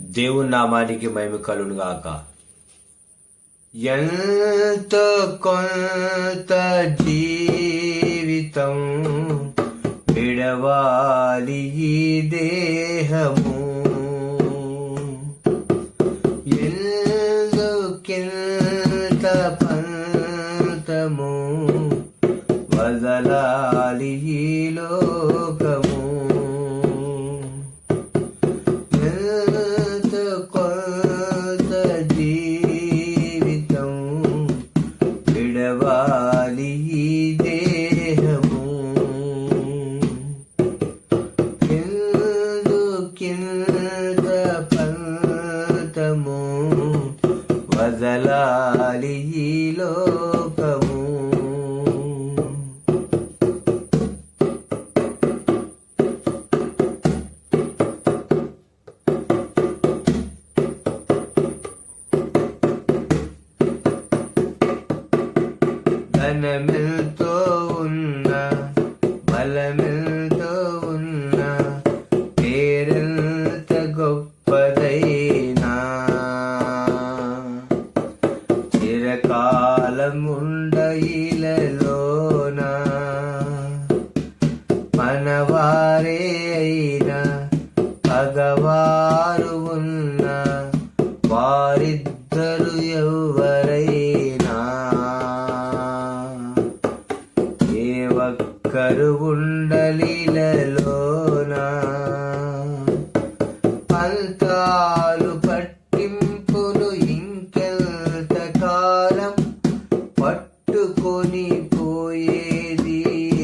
దేవుని నామానికి మహిమ కలును ఎంత కొంత జీవితం విడవాలి ఈ దేహము. ఎందుకింత పంతము వదలాలి ఈ లోకము. ధనమిల్తో ఉన్న బలమిల్తో ఉన్న పేరెంత గొప్పదైనా. చిరకాలముండ ఇలలోన మనవారే అయినా పగవారు ఉన్న వారిద్దరు పంతాలు పట్టింపులు ఇంకెంత కాలం పట్టుకొని పోయేది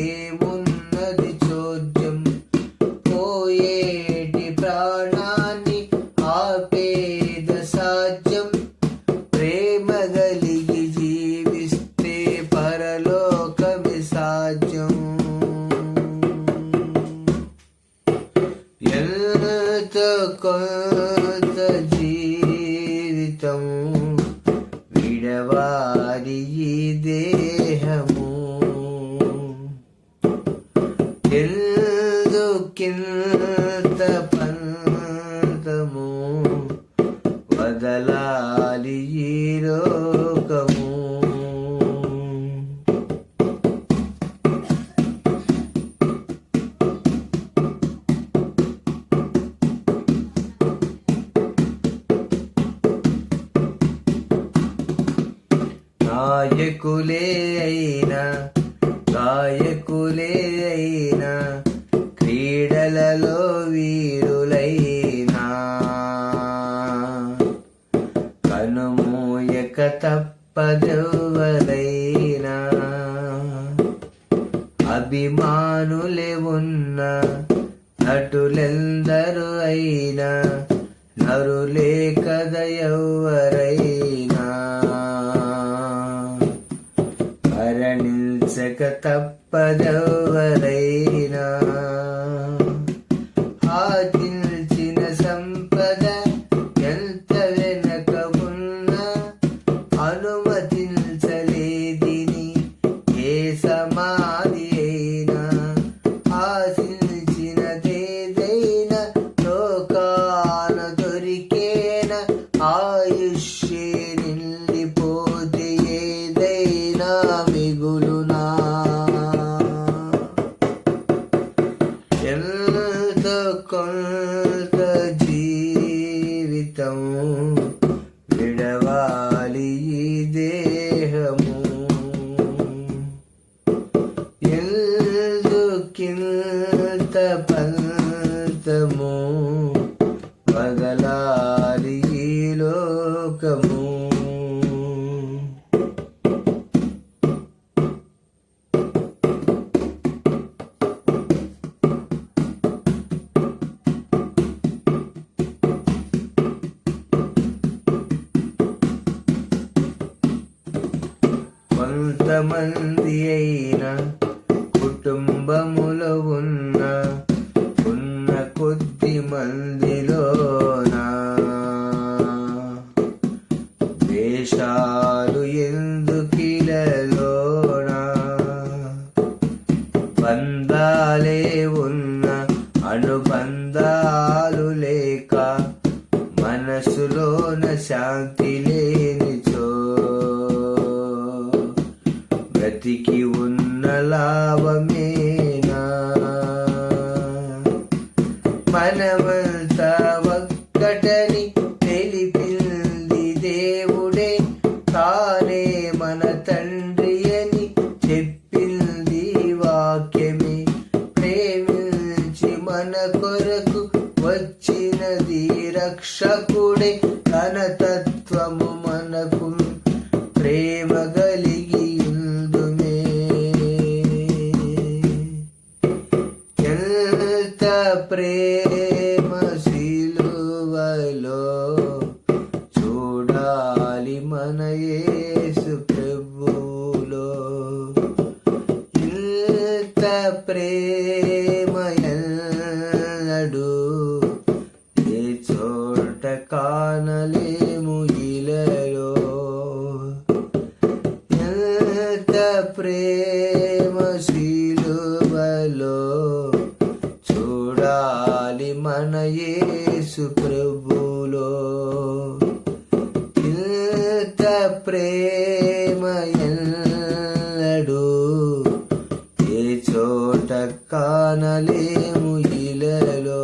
ఏమున్నది చోద్యం? పోయే కొత్త జీవితం విడవారి ఈ దేహము. ఎందుకింత నాయకులే అయినా గాయకులే అయినా క్రీడలలో వీరులైనా. కనుమూయక తప్పదెవరైనా అభిమానులే ఉన్న నటులెందరు అయినా నరులే కద తప్పదవరైనా ఎంత కొంత జీవితం విడవాలి ఈ దేహము కొంతమంది అయినా కుటుంబములో ఉన్న ఉన్న కొద్ది మందిలోనా దేశాలు ఎందుకిలలోనా బంధాలే ఉన్న అనుబంధాలు లేక శాంతి లేనిచో బ్రతికి ఉన్న లాభమేనా? మనమంతా ఒక్కటని తెలిపింది దేవుడే తానే మన తండ్రి అని చెప్పింది వాక్యమే. ప్రేమించి మన కొరకు వచ్చినది రక్షకుడే తన తత్వము మనకు ప్రేమగా ప్రేమ శిలువలో చూడాలి మన యేసు ప్రభులో ఇంత ప్రేమ ఎన్నడు ఏ చోట కానలేము ఇలలో. ఎంత ప్రేమ శిలువలో యేసు ప్రభులో ఇంత ప్రేమ ఎల్లడు ఏ చోట కానలేము ఇలలో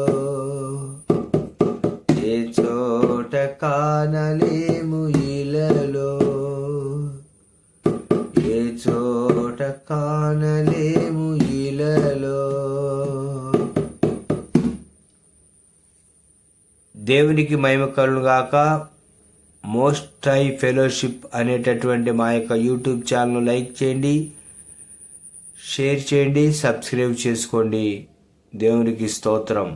ఏ చోట కానలే దేవునికి మహిమ కలుగాక మోస్ట్ హై ఫెలోషిప్ అనేటటువంటి మా యొక్క యూట్యూబ్ ఛానల్ లైక్ చేయండి షేర్ చేయండి సబ్స్క్రైబ్ చేసుకోండి. దేవునికి స్తోత్రం.